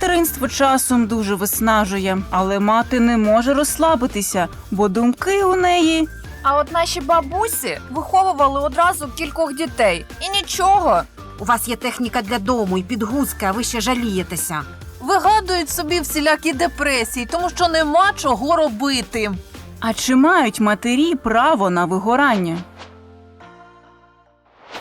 материнство часом дуже виснажує, але мати не може розслабитися, бо думки у неї А от наші бабусі виховували одразу кількох дітей. І нічого. У вас є техніка для дому і підгузки, а ви ще жалієтеся. Вигадують собі всілякі депресії, тому що нема чого робити. А чи мають матері право на вигорання?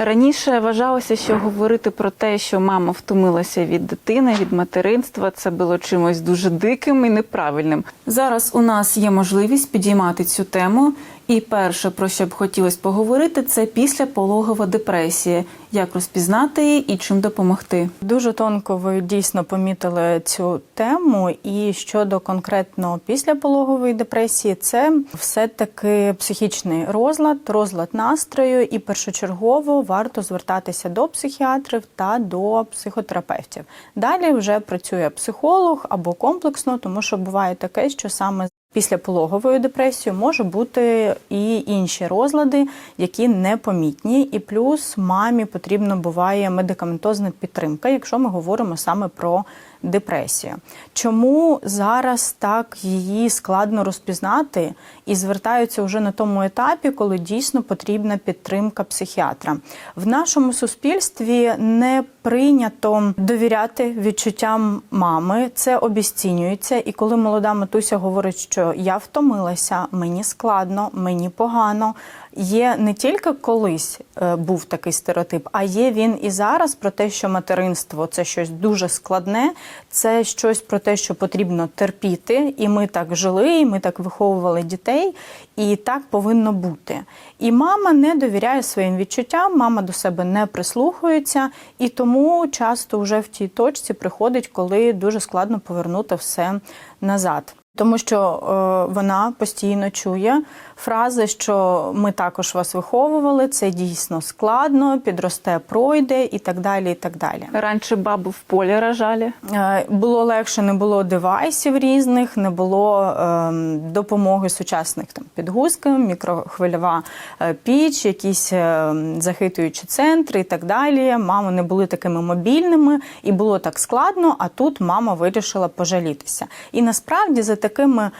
Раніше вважалося, що говорити про те, що мама втомилася від дитини, від материнства, це було чимось дуже диким і неправильним. Зараз у нас є можливість підіймати цю тему. І перше, про що б хотілося поговорити, це післяпологова депресія. Як розпізнати її і чим допомогти? Дуже тонко ви дійсно помітили цю тему. І щодо конкретно післяпологової депресії, це все-таки психічний розлад, розлад настрою, і першочергово варто звертатися до психіатрів та до психотерапевтів. Далі вже працює психолог або комплексно, тому що буває таке, що саме Після пологової депресії може бути і інші розлади, які непомітні, і плюс мамі потрібно буває медикаментозна підтримка, якщо ми говоримо саме про депресію. Чому зараз так її складно розпізнати і звертаються вже на тому етапі, коли дійсно потрібна підтримка психіатра? В нашому суспільстві не прийнято довіряти відчуттям мами, це обіцінюється. І коли молода матуся говорить, що я втомилася, мені складно, мені погано. Є не тільки колись був такий стереотип, а є він і зараз про те, що материнство це щось дуже складне, це щось про те, що потрібно терпіти, і ми так жили, і ми так виховували дітей, і так повинно бути. І мама не довіряє своїм відчуттям, мама до себе не прислухається, і тому часто вже в тій точці приходить, коли дуже складно повернути все назад. Тому що е, вона постійно чує фрази, що ми також вас виховували, це дійсно складно, підросте, пройде і так далі. і так далі. Раніше бабу в полі рожали. Е, Було легше, не було девайсів різних, не було е, допомоги сучасних там підгузків, мікрохвильова е, піч, якісь е, захитуючі центри і так далі. Мами не були такими мобільними, і було так складно. А тут мама вирішила пожалітися. І насправді за такими.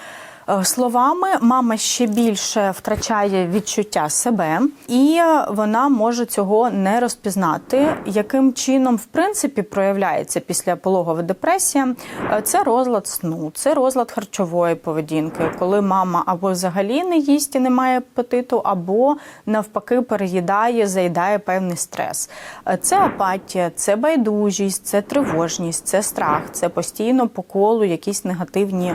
Е, Словами, мама ще більше втрачає відчуття себе, і вона може цього не розпізнати. Яким чином, в принципі, проявляється після пологова депресія? Е, Це розлад сну, це розлад харчової поведінки, коли мама або взагалі не їсть і не має апетиту, або навпаки переїдає, заїдає певний стрес. Е, Це апатія, це байдужість, це тривожність, це страх, це постійно по колу якісь негативні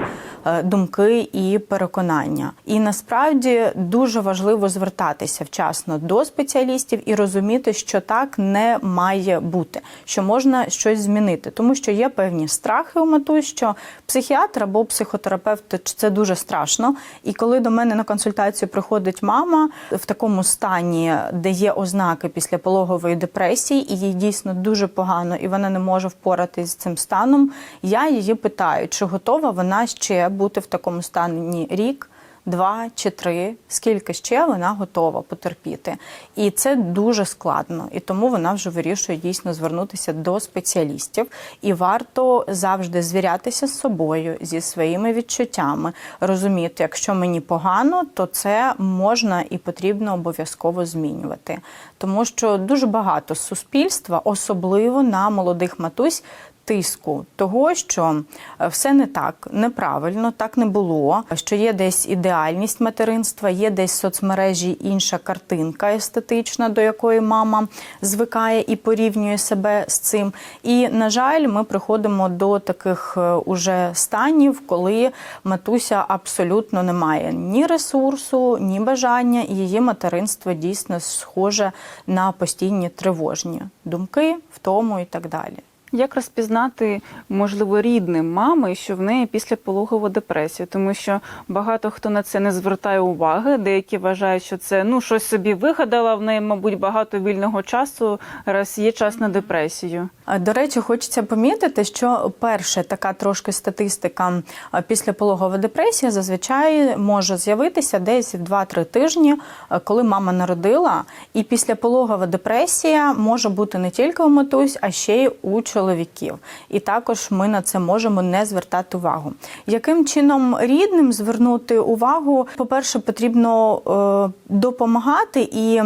думки і переконання. І насправді дуже важливо звертатися вчасно до спеціалістів і розуміти, що так не має бути, що можна щось змінити, тому що є певні страхи у матусь, що психіатр або психотерапевт це дуже страшно. І коли до мене на консультацію приходить мама в такому стані, де є ознаки після пологової депресії, і їй дійсно дуже погано, і вона не може впоратись з цим станом. Я її питаю, чи готова вона ще бути в такому стані рік. Два чи три, скільки ще вона готова потерпіти, і це дуже складно, і тому вона вже вирішує дійсно звернутися до спеціалістів. І варто завжди звірятися з собою зі своїми відчуттями, розуміти, якщо мені погано, то це можна і потрібно обов'язково змінювати, тому що дуже багато суспільства, особливо на молодих матусь, тиску того, що е, все не так, неправильно, так не було. Що є десь ідеальність материнства, є десь в соцмережі інша картинка естетична, до якої мама звикає і порівнює себе з цим. І на жаль, ми приходимо до таких е, уже станів, коли матуся абсолютно не має ні ресурсу, ні бажання, і її материнство дійсно схоже на постійні тривожні думки, втому і так далі. Як розпізнати, можливо, рідним мами, що в неї післяпологова депресія, тому що багато хто на це не звертає уваги. Деякі вважають, що це ну щось собі вигадала. В неї, мабуть, багато вільного часу, раз є час на депресію. До речі, хочеться помітити, що перша така трошки статистика а, післяпологова депресія зазвичай може з'явитися десь в 2-3 тижні, коли мама народила. І післяпологова депресія може бути не тільки у матусь, а ще й у чоловіка. Чоловіків. І також ми на це можемо не звертати увагу. Яким чином рідним звернути увагу? По-перше, потрібно е, допомагати і.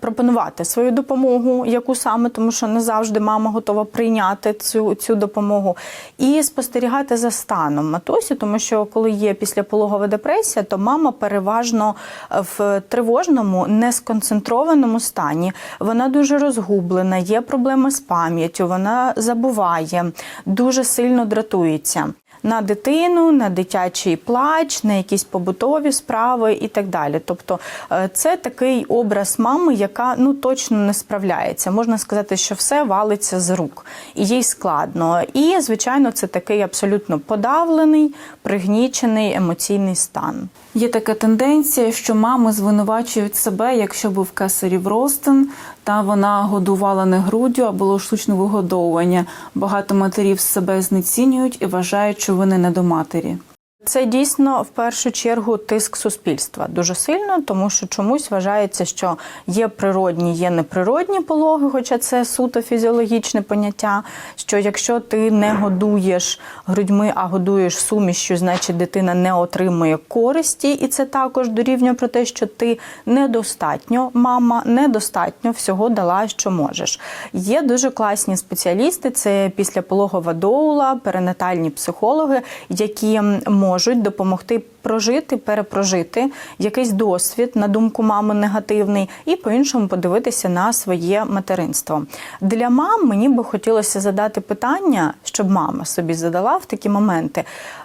Пропонувати свою допомогу, яку саме, тому що не завжди мама готова прийняти цю, цю допомогу, і спостерігати за станом матусі, тому що коли є післяпологова депресія, то мама переважно в тривожному, несконцентрованому стані. Вона дуже розгублена, є проблеми з пам'яттю, вона забуває, дуже сильно дратується. На дитину, на дитячий плач, на якісь побутові справи і так далі. Тобто е, це такий образ мами, яка ну точно не справляється. Можна сказати, що все валиться з рук, і їй складно. І звичайно, це такий абсолютно подавлений, пригнічений емоційний стан. Є така тенденція, що мами звинувачують себе, якщо був кесарів ростин, та вона годувала не груддю, а було штучне вигодовування. Багато матерів себе знецінюють і вважають, що вони не до матері. Це дійсно в першу чергу тиск суспільства дуже сильно, тому що чомусь вважається, що є природні, є неприродні пологи, хоча це суто фізіологічне поняття. Що якщо ти не годуєш грудьми, а годуєш сумішю, значить дитина не отримує користі, і це також дорівнює про те, що ти недостатньо, мама недостатньо всього дала, що можеш. Є дуже класні спеціалісти, це післяпологова доула, перинатальні психологи, які можуть допомогти прожити, перепрожити якийсь досвід, на думку мами, негативний, і по-іншому подивитися на своє материнство. Для мам мені би хотілося задати питання, щоб мама собі задала в такі моменти.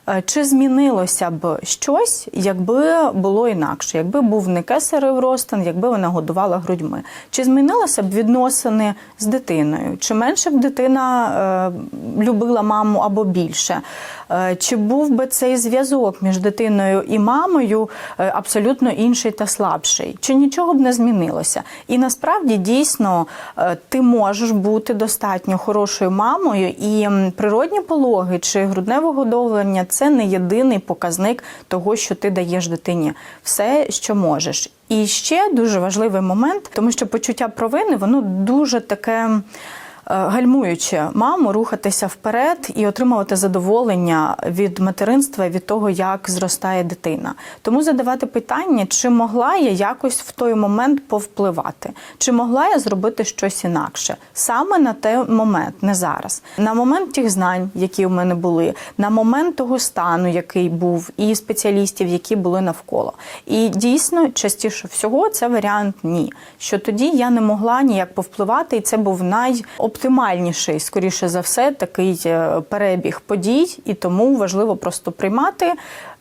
е, Чи змінилося б щось, якби було інакше, якби був не кесарев ростин, якби вона годувала грудьми? Чи змінилося б відносини з дитиною? Чи менше б дитина е, любила маму або більше? Е, Чи був би цей зв'язок між дитиною і мамою е, абсолютно інший та слабший? Чи нічого б не змінилося? І насправді дійсно е, ти можеш бути достатньо хорошою мамою, і природні пологи чи грудне вигодовлення це не єдиний показник того, що ти даєш дитині. Все, що можеш. І ще дуже важливий момент, тому що почуття провини воно дуже таке. Е, Гальмуючи маму рухатися вперед і отримувати задоволення від материнства від того, як зростає дитина. Тому задавати питання, чи могла я якось в той момент повпливати, чи могла я зробити щось інакше саме на той момент, не зараз, на момент тих знань, які у мене були, на момент того стану, який був, і спеціалістів, які були навколо. І дійсно, частіше всього, це варіант ні. Що тоді я не могла ніяк повпливати, і це був найоптимальніший, скоріше за все, такий е, перебіг подій, і тому важливо просто приймати.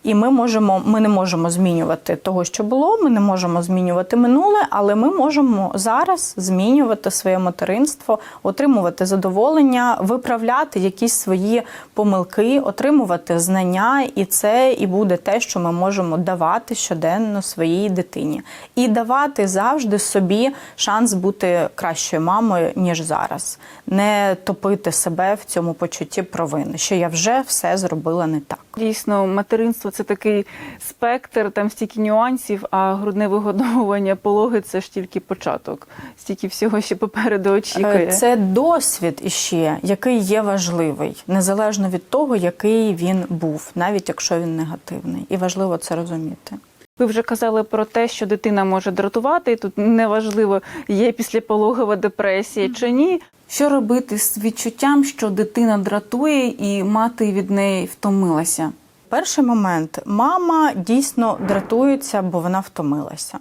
І ми можемо, ми не можемо змінювати того, що було. Ми не можемо змінювати минуле, але ми можемо зараз змінювати своє материнство, отримувати задоволення, виправляти якісь свої помилки, отримувати знання, і це і буде те, що ми можемо давати щоденно своїй дитині, і давати завжди собі шанс бути кращою мамою ніж зараз, не топити себе в цьому почутті провини, що я вже все зробила не так. Дійсно, материнство це такий спектр, там стільки нюансів, а грудне вигодовування пологи це ж тільки початок. Стільки всього ще попереду очікує. Е, Це досвід іще, який є важливий, незалежно від того, який він був, навіть якщо він негативний. І важливо це розуміти. Ви вже казали про те, що дитина може дратувати, і тут неважливо, є післяпологова депресія чи ні. Що робити з відчуттям, що дитина дратує і мати від неї втомилася? Перший момент мама дійсно дратується, бо вона втомилася.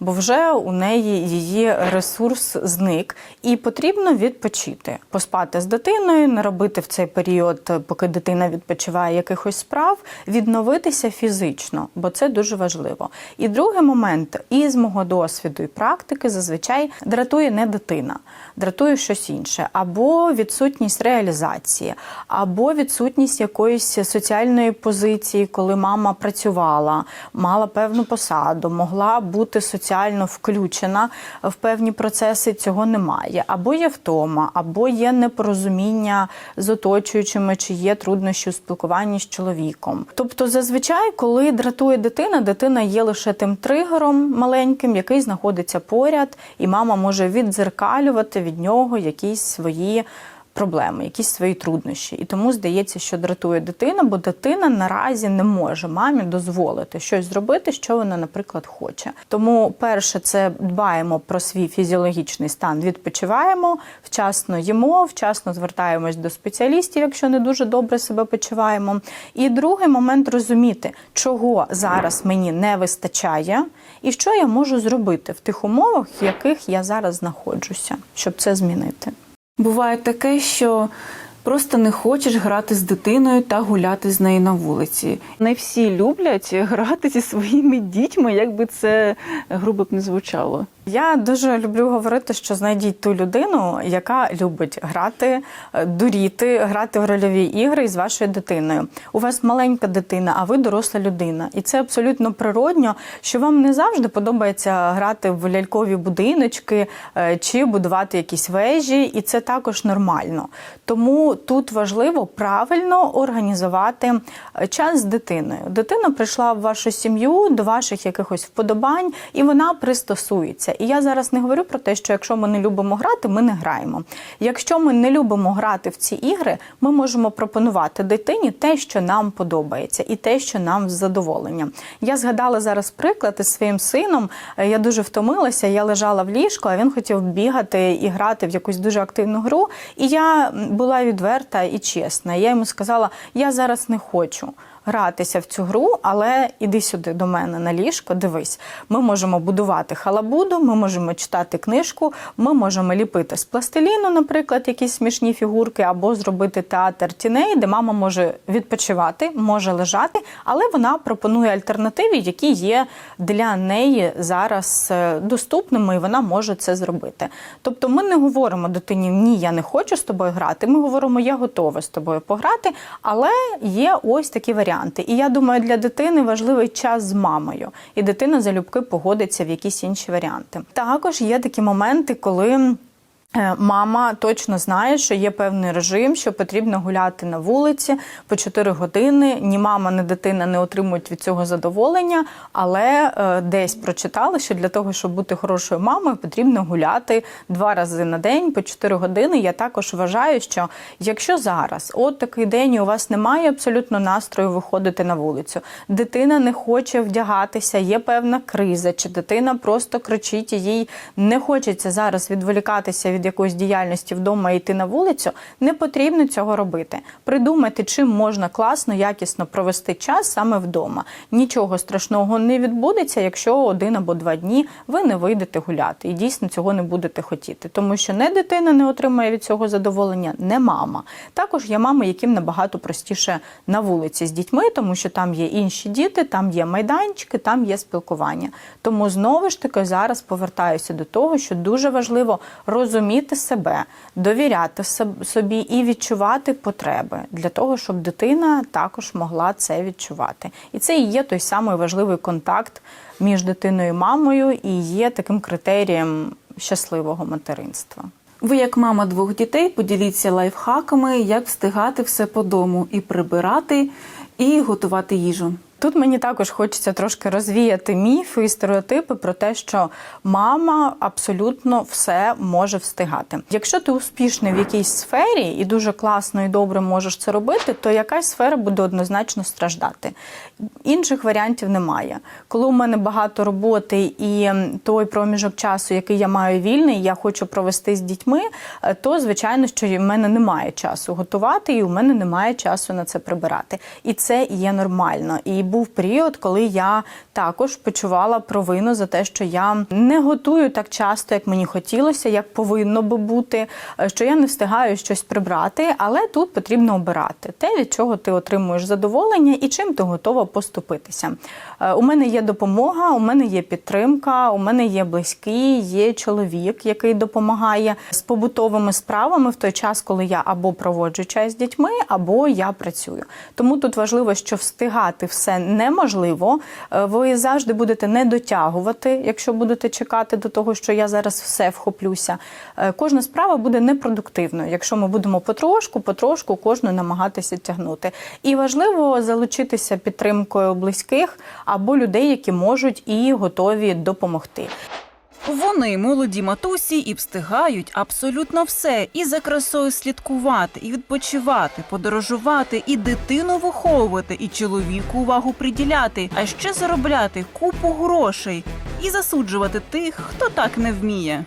Бо вже у неї її ресурс зник, і потрібно відпочити, поспати з дитиною, не робити в цей період, поки дитина відпочиває якихось справ, відновитися фізично, бо це дуже важливо. І другий момент, із мого досвіду і практики, зазвичай дратує не дитина, дратує щось інше, або відсутність реалізації, або відсутність якоїсь соціальної позиції, коли мама працювала, мала певну посаду, могла бути соціально включена в певні процеси. Цього немає. Або є втома, або є непорозуміння з оточуючими, чи є труднощі у спілкуванні з чоловіком. Тобто, зазвичай, коли дратує дитина, дитина є лише тим тригером маленьким, який знаходиться поряд, і мама може віддзеркалювати від нього якісь свої проблеми, якісь свої труднощі. І тому здається, що дратує дитина, бо дитина наразі не може мамі дозволити щось зробити, що вона, наприклад, хоче. Тому, перше, це дбаємо про свій фізіологічний стан, відпочиваємо, вчасно їмо, вчасно звертаємось до спеціалістів, якщо не дуже добре себе почуваємо. І другий момент розуміти, чого зараз мені не вистачає, і що я можу зробити в тих умовах, в яких я зараз знаходжуся, щоб це змінити. Буває таке, що просто не хочеш грати з дитиною та гуляти з нею на вулиці. Не всі люблять грати зі своїми дітьми, як би це грубо б не звучало. Я дуже люблю говорити, що знайдіть ту людину, яка любить грати, е, дуріти, грати в рольові ігри із вашою дитиною. У вас маленька дитина, а ви доросла людина. І це абсолютно природньо, що вам не завжди подобається грати в лялькові будиночки е, чи будувати якісь вежі, і це також нормально. Тому тут важливо правильно організувати е, час з дитиною. Дитина прийшла в вашу сім'ю до ваших якихось вподобань, і вона пристосується. І я зараз не говорю про те, що якщо ми не любимо грати, ми не граємо. Якщо ми не любимо грати в ці ігри, ми можемо пропонувати дитині те, що нам подобається, і те, що нам з задоволенням. Я згадала зараз приклад із своїм сином. Я дуже втомилася, я лежала в ліжку, а він хотів бігати і грати в якусь дуже активну гру. І я була відверта і чесна. Я йому сказала: я зараз не хочу гратися в цю гру, але іди сюди до мене на ліжко. Дивись, ми можемо будувати халабуду, ми можемо читати книжку, ми можемо ліпити з пластиліну, наприклад, якісь смішні фігурки, або зробити театр тіней, де мама може відпочивати, може лежати, але вона пропонує альтернативи, які є для неї зараз е, доступними, і вона може це зробити. Тобто, ми не говоримо дитині Ні, я не хочу з тобою грати. Ми говоримо, я готова з тобою пограти, але є ось такі варіанти. І я думаю, для дитини важливий час з мамою, і дитина залюбки погодиться в якісь інші варіанти. Також є такі моменти, коли. Е, Мама точно знає, що є певний режим, що потрібно гуляти на вулиці по 4 години. Ні мама, ні дитина не отримують від цього задоволення, але е, десь прочитали, що для того, щоб бути хорошою мамою, потрібно гуляти два рази на день по 4 години. Я також вважаю, що якщо зараз от такий день і у вас немає абсолютно настрою виходити на вулицю, дитина не хоче вдягатися, є певна криза, чи дитина просто кричить, і їй не хочеться зараз відволікатися від якоїсь діяльності вдома і йти на вулицю, не потрібно цього робити. Придумайте, чим можна класно, якісно провести час саме вдома. Нічого страшного не відбудеться, якщо один або два дні ви не вийдете гуляти і дійсно цього не будете хотіти, тому що не дитина не отримає від цього задоволення, не мама. Також є мами, яким набагато простіше на вулиці з дітьми, тому що там є інші діти, там є майданчики, там є спілкування. Тому знову ж таки зараз повертаюся до того, що дуже важливо розуміти себе, довіряти собі і відчувати потреби для того, щоб дитина також могла це відчувати. І це і є той самий важливий контакт між дитиною і мамою, і є таким критерієм щасливого материнства. Ви, як мама двох дітей, поділіться лайфхаками, як встигати все по дому і прибирати, і готувати їжу. Тут мені також хочеться трошки розвіяти міфи і стереотипи про те, що мама абсолютно все може встигати. Якщо ти успішний в якійсь сфері і дуже класно і добре можеш це робити, то якась сфера буде однозначно страждати. Інших варіантів немає. Коли у мене багато роботи і той проміжок часу, який я маю вільний, я хочу провести з дітьми, е, то звичайно, що в мене немає часу готувати, і у мене немає часу на це прибирати. І це є нормально. І був період, коли я також почувала провину за те, що я не готую так часто, як мені хотілося, як повинно би бути, е, що я не встигаю щось прибрати, але тут потрібно обирати те, від чого ти отримуєш задоволення і чим ти готова поступитися. Е, У мене є допомога, у мене є підтримка, у мене є близькі, є чоловік, який допомагає з побутовими справами в той час, коли я або проводжу час з дітьми, або я працюю. Тому тут важливо, що встигати все неможливо. Е, Ви завжди будете не дотягувати, якщо будете чекати до того, що я зараз все вхоплюся. Е, Кожна справа буде непродуктивною, якщо ми будемо потрошку, потрошку кожну намагатися тягнути. І важливо залучитися підтримкою близьких або людей, які можуть і готові допомогти. Вони молоді матусі і встигають абсолютно все і за красою слідкувати, і відпочивати, подорожувати, і дитину виховувати, і чоловіку увагу приділяти, а ще заробляти купу грошей і засуджувати тих, хто так не вміє.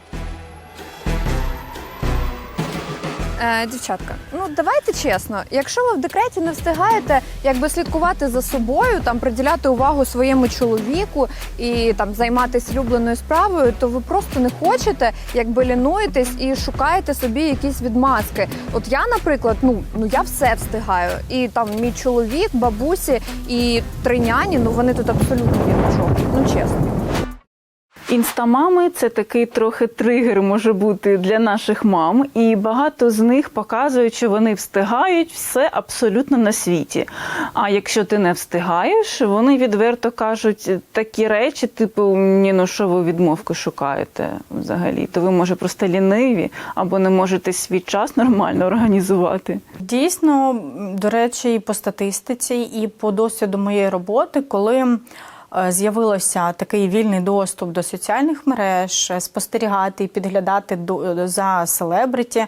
Е, дівчатка, ну давайте чесно, якщо ви в декреті не встигаєте якби слідкувати за собою, там приділяти увагу своєму чоловіку і там займатися улюбленою справою, то ви просто не хочете, якби лінуєтесь і шукаєте собі якісь відмазки. От я, наприклад, ну ну я все встигаю, і там мій чоловік, бабусі і три няні, ну вони тут абсолютно ні до. Ну чесно. Інстамами це такий трохи тригер може бути для наших мам, і багато з них показують, що вони встигають все абсолютно на світі. А якщо ти не встигаєш, вони відверто кажуть такі речі, типу, ні, ну що ви відмовку шукаєте взагалі? То ви може просто ліниві або не можете свій час нормально організувати. Дійсно, до речі, і по статистиці, і по досвіду моєї роботи, коли е, з'явився такий вільний доступ до соціальних мереж, е, спостерігати і підглядати до- за селебриті,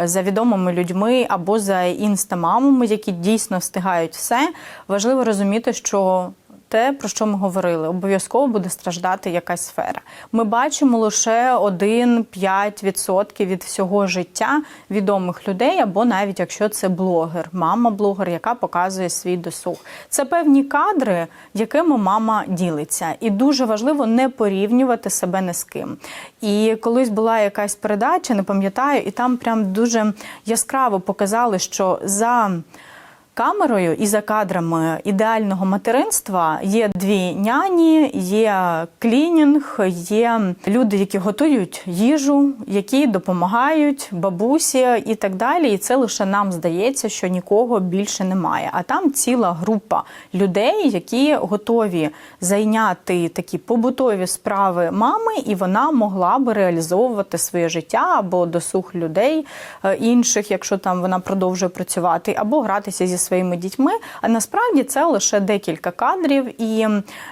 е, за відомими людьми або за інстамамами, які дійсно встигають все, важливо розуміти, що те, про що ми говорили, обов'язково буде страждати якась сфера. Ми бачимо лише 1-5% від всього життя відомих людей, або навіть якщо це блогер, мама-блогер, яка показує свій досуг. Це певні кадри, якими мама ділиться. І дуже важливо не порівнювати себе ні з ким. І колись була якась передача, не пам'ятаю, і там прям дуже яскраво показали, що за камерою і за кадрами ідеального материнства є дві няні, є клінінг, є люди, які готують їжу, які допомагають бабусі і так далі. І це лише нам здається, що нікого більше немає. А там ціла група людей, які готові зайняти такі побутові справи мами, і вона могла би реалізовувати своє життя або досуг людей е, інших, якщо там вона продовжує працювати, або гратися зі своїми дітьми. А насправді це лише декілька кадрів. І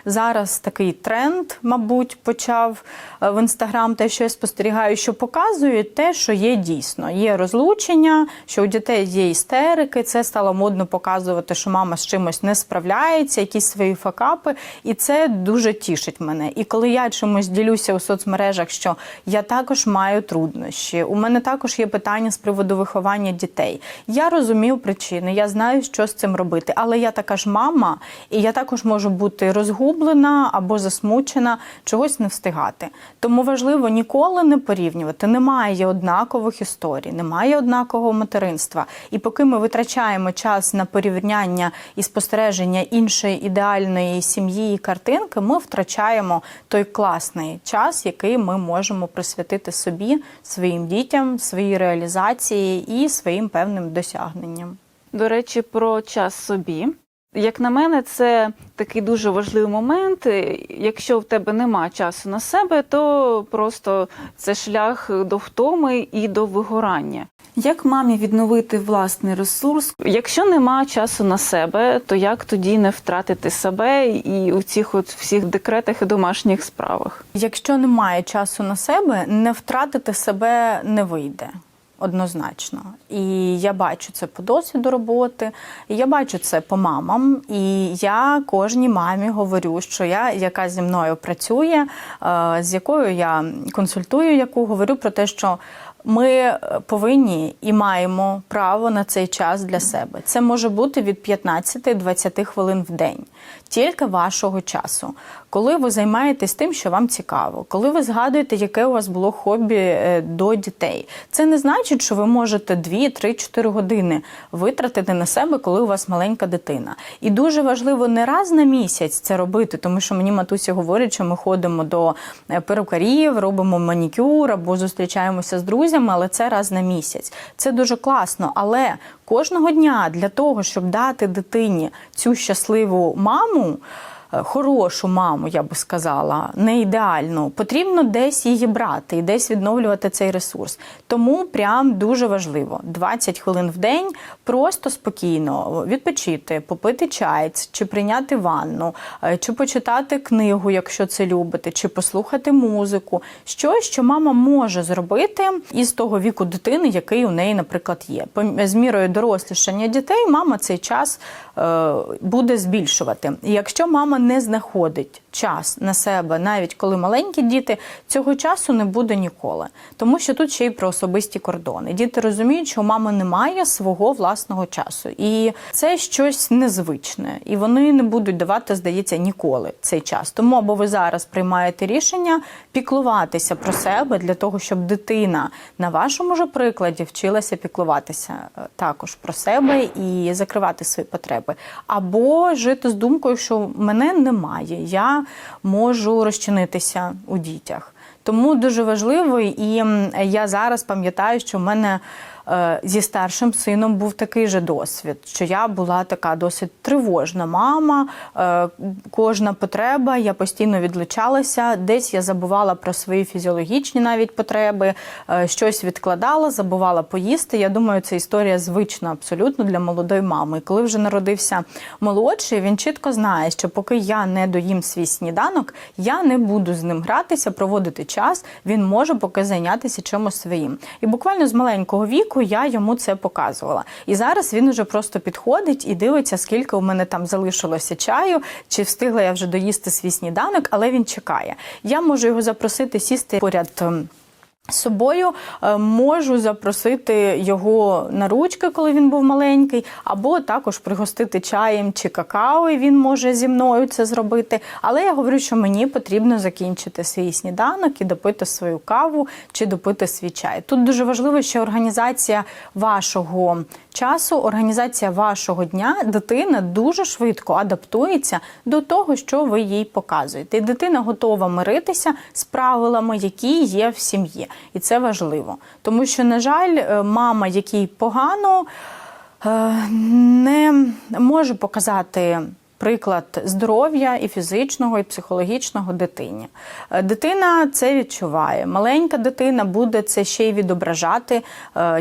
зараз такий тренд, мабуть, почав е, в інстаграм, те, що я спостерігаю, що показують те, що є дійсно. Є розлучення, що у дітей є істерики. Це стало модно показувати, що мама з чимось не справляється, якісь свої факапи, і це дуже тішить мене. І коли я чимось ділюся у соцмережах, що я також маю труднощі, у мене також є питання з приводу виховання дітей. Я розумію причини, я знаю, що з цим робити, але я така ж мама, і я також можу бути розгублена або засмучена, чогось не встигати. Тому важливо ніколи не порівнювати. Немає однакових історій, немає однакового материнства. І поки ми витрачаємо час на порівняння і спостереження іншої ідеальної сім'ї і картинки, ми втрачаємо той класний час, який ми можемо присвятити собі, своїм дітям, своїй реалізації і своїм певним досягненням. До речі, про час собі. Як на мене, це такий дуже важливий момент. Якщо в тебе нема часу на себе, то просто це шлях до втоми і до вигорання. Як мамі відновити власний ресурс? Якщо нема часу на себе, то як тоді не втратити себе і у цих от всіх декретах і домашніх справах? Якщо немає часу на себе, не втратити себе не вийде. Однозначно, і я бачу це по досвіду роботи, і я бачу це по мамам. І я кожній мамі говорю, що я, яка зі мною працює, е, з якою я консультую, яку говорю про те, що ми повинні і маємо право на цей час для себе. Це може бути від 15-20 хвилин в день, тільки вашого часу. Коли ви займаєтесь тим, що вам цікаво, коли ви згадуєте, яке у вас було хобі е, до дітей, це не значить, що ви можете 2, 3, 4 години витратити на себе, коли у вас маленька дитина. І дуже важливо не раз на місяць це робити, тому що мені матусі говорять, що ми ходимо до е, перукарів, робимо манікюр або зустрічаємося з друзями, але це раз на місяць. Це дуже класно. Але кожного дня для того, щоб дати дитині цю щасливу маму. Е, хорошу маму, я би сказала, не ідеальну, потрібно десь її брати і десь відновлювати цей ресурс. Тому прям дуже важливо 20 хвилин в день просто спокійно відпочити, попити чай, чи прийняти ванну, е, чи почитати книгу, якщо це любите, чи послухати музику. Щось, що мама може зробити із того віку дитини, який у неї, наприклад, є. З мірою дорослішання дітей мама цей час е, буде збільшувати. І якщо мама не знаходить час на себе, навіть коли маленькі діти, цього часу не буде ніколи. Тому що тут ще й про особисті кордони. Діти розуміють, що у мами немає свого власного часу, і це щось незвичне, і вони не будуть давати, здається, ніколи цей час. Тому або ви зараз приймаєте рішення піклуватися про себе для того, щоб дитина на вашому ж прикладі вчилася піклуватися е, також про себе і закривати свої потреби, або жити з думкою, що мене немає, я можу розчинитися у дітях. Тому дуже важливо, і я зараз пам'ятаю, що в мене зі старшим сином був такий же досвід, що я була така досить тривожна мама, е, кожна потреба, я постійно відлучалася, десь я забувала про свої фізіологічні навіть потреби, е, щось відкладала, забувала поїсти. Я думаю, це історія звична абсолютно для молодої мами. Коли вже народився молодший, він чітко знає, що поки я не доїм свій сніданок, я не буду з ним гратися, проводити час. Він може поки зайнятися чимось своїм. І буквально з маленького віку я йому це показувала. І зараз він уже просто підходить і дивиться, скільки у мене там залишилося чаю, чи встигла я вже доїсти свій сніданок, але він чекає. Я можу його запросити сісти поряд. Собою е, можу запросити його на ручки, коли він був маленький, або також пригостити чаєм чи какао, і він може зі мною це зробити. Але я говорю, що мені потрібно закінчити свій сніданок і допити свою каву чи допити свій чай. Тут дуже важливо, що організація вашого часу, організація вашого дня, дитина дуже швидко адаптується до того, що ви їй показуєте. І дитина готова миритися з правилами, які є в сім'ї. І це важливо. Тому що, на жаль, е, мама, якій погано, е, не може показати. Приклад здоров'я і фізичного, і психологічного дитині. Е, Дитина це відчуває. Маленька дитина буде це ще й відображати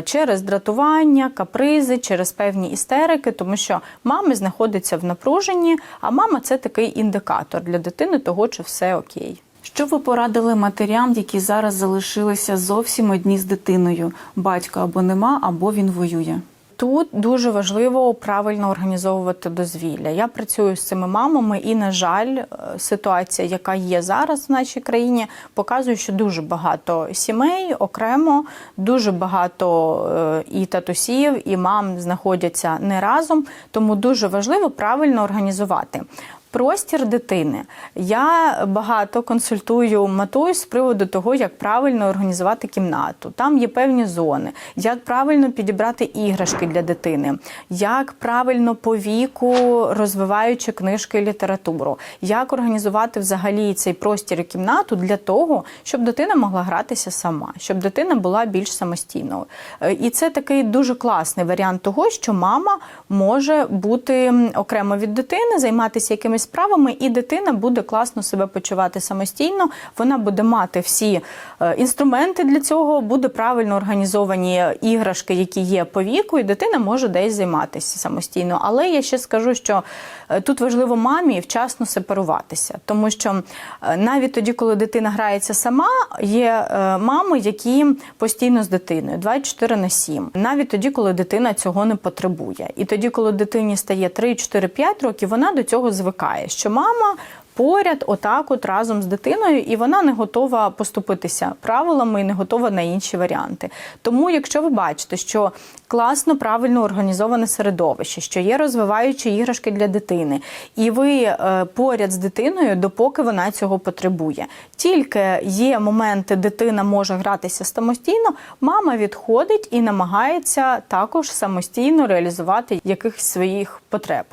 через дратування, капризи, через певні істерики, тому що мама знаходиться в напруженні, а мама це такий індикатор для дитини того, чи все окей. Що ви порадили матерям, які зараз залишилися зовсім одні з дитиною? Батька або нема, або він воює. Тут дуже важливо правильно організовувати дозвілля. Я працюю з цими мамами, і, на жаль, е, ситуація, яка є зараз в нашій країні, показує, що дуже багато сімей окремо, дуже багато е, і татусів, і мам знаходяться не разом. Тому дуже важливо правильно організувати. Простір дитини. Я багато консультую матусь з приводу того, як правильно організувати кімнату. Там є певні зони, як правильно підібрати іграшки для дитини, як правильно по віку розвиваючи книжки і літературу, як організувати взагалі цей простір і кімнату для того, щоб дитина могла гратися сама, щоб дитина була більш самостійною. Е, І це такий дуже класний варіант того, що мама може бути окремо від дитини, займатися якимись справами, і дитина буде класно себе почувати самостійно. Вона буде мати всі е, інструменти для цього, буде правильно організовані іграшки, які є по віку, і дитина може десь займатися самостійно. Але я ще скажу, що е, тут важливо мамі вчасно сепаруватися, тому що е, навіть тоді, коли дитина грається сама, є мами, які постійно з дитиною 24 на 7. Навіть тоді, коли дитина цього не потребує. І тоді, коли дитині стає 3, 4, 5 років, вона до цього звикає, що мама. Поряд, отак, от разом з дитиною, і вона не готова поступитися правилами і не готова на інші варіанти. Тому, якщо ви бачите, що класно, правильно організоване середовище, що є розвиваючі іграшки для дитини, і ви е, поряд з дитиною, допоки вона цього потребує. Тільки є моменти, дитина може гратися самостійно, мама відходить і намагається також самостійно реалізувати якихось своїх потреб.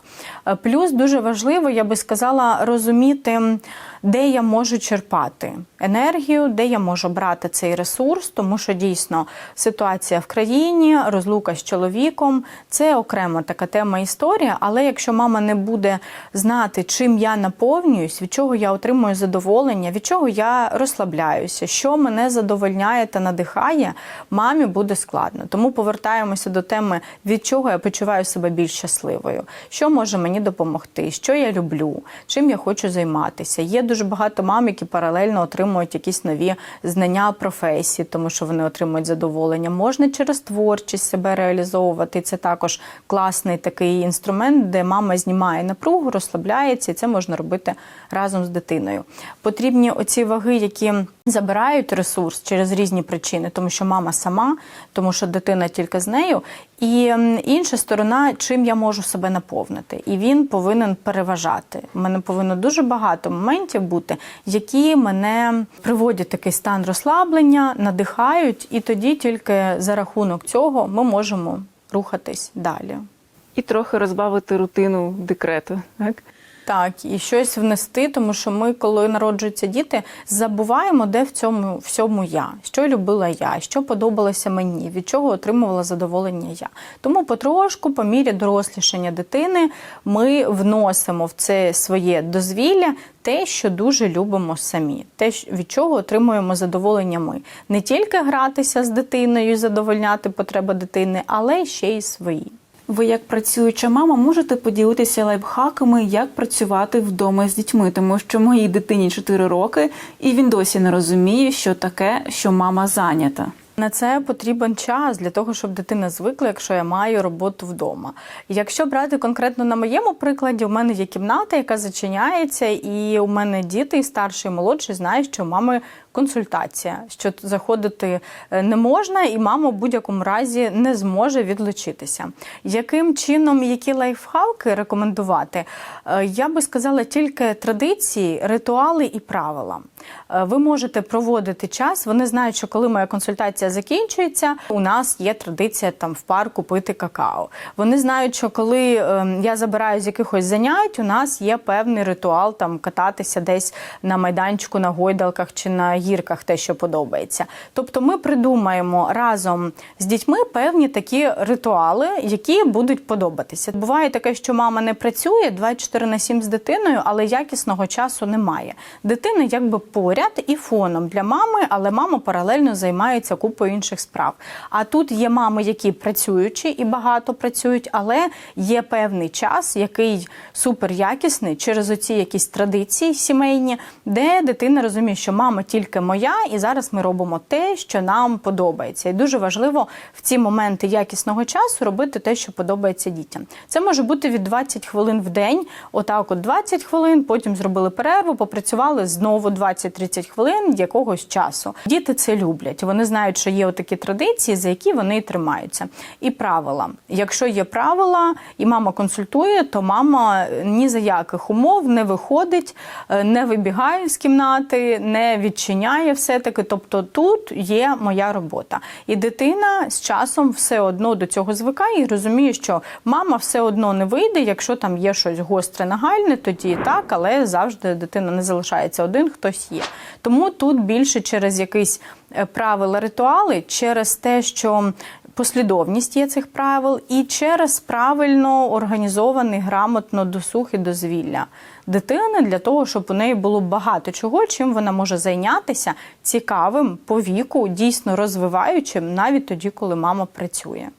Е, Плюс дуже важливо, я би сказала, розуміти. Розуміти, де я можу черпати енергію, де я можу брати цей ресурс, тому що дійсно ситуація в країні, розлука з чоловіком це окрема така тема історія. Але якщо мама не буде знати, чим я наповнююсь, від чого я отримую задоволення, від чого я розслабляюся, що мене задовольняє та надихає, мамі буде складно. Тому повертаємося до теми, від чого я почуваю себе більш щасливою, що може мені допомогти, що я люблю, чим я хочу займатися. Є дуже багато мам, які паралельно отримують якісь нові знання професії, тому що вони отримують задоволення. Можна через творчість себе реалізовувати. Це також класний такий інструмент, де мама знімає напругу, розслабляється, і це можна робити разом з дитиною. Потрібні оці ваги, які забирають ресурс через різні причини, тому що мама сама, тому що дитина тільки з нею. І інша сторона, чим я можу себе наповнити, і він повинен переважати. У мене повинно дуже багато моментів бути, які мене приводять такий стан розслаблення, надихають, і тоді тільки за рахунок цього ми можемо рухатись далі. І трохи розбавити рутину декрету. Так? Так, і щось внести, тому що ми, коли народжуються діти, забуваємо, де в цьому всьому я, що любила я, що подобалося мені, від чого отримувала задоволення я. Тому потрошку, по мірі дорослішання дитини, ми вносимо в це своє дозвілля те, що дуже любимо самі, те, від чого отримуємо задоволення ми. Не тільки гратися з дитиною задовольняти потреби дитини, але ще й свої. Ви, як працююча мама, можете поділитися лайфхаками, як працювати вдома з дітьми, тому що моїй дитині 4 роки, і він досі не розуміє, що таке, що мама зайнята. На це потрібен час для того, щоб дитина звикла, якщо я маю роботу вдома. Якщо брати конкретно на моєму прикладі, у мене є кімната, яка зачиняється, і у мене діти, і старший, і молодший, знають, що мами консультація, що заходити е, не можна, і мама в будь-якому разі не зможе відлучитися. Яким чином, які лайфхаки рекомендувати? Е, Я би сказала тільки традиції, ритуали і правила. Е, Ви можете проводити час. Вони знають, що коли моя консультація закінчується, у нас є традиція там в парку пити какао. Вони знають, що коли е, я забираю з якихось занять, у нас є певний ритуал там кататися десь на майданчику, на гойдалках чи на гірках, те, що подобається. Тобто, ми придумаємо разом з дітьми певні такі ритуали, які будуть подобатися. Буває таке, що мама не працює 24 на 7 з дитиною, але якісного часу немає. Дитина якби поряд і фоном для мами, але мама паралельно займається купою інших справ. А тут є мами, які працюючі і багато працюють, але є певний час, який суперякісний через оці якісь традиції сімейні, де дитина розуміє, що мама тільки моя, і зараз ми робимо те, що нам подобається. І дуже важливо в ці моменти якісного часу робити те, що подобається дітям. Це може бути від 20 хвилин в день, отак, от 20 хвилин, потім зробили перерву, попрацювали знову 20-30 хвилин якогось часу. Діти це люблять. Вони знають, що є такі традиції, за які вони тримаються. І правила. Якщо є правила, і мама консультує, то мама ні за яких умов не виходить, е, не вибігає з кімнати, не відчиняє все-таки. Тобто тут є моя робота. І дитина з часом все одно до цього звикає і розуміє, що мама все одно не вийде, якщо там є щось гостре, нагальне, тоді так, але завжди дитина не залишається один, хтось є. Тому тут більше через якісь е, правила, ритуали, через те, що послідовність є цих правил, і через правильно організований грамотно досуг і дозвілля дитини для того, щоб у неї було багато чого, чим вона може зайнятися цікавим по віку, дійсно розвиваючим, навіть тоді, коли мама працює.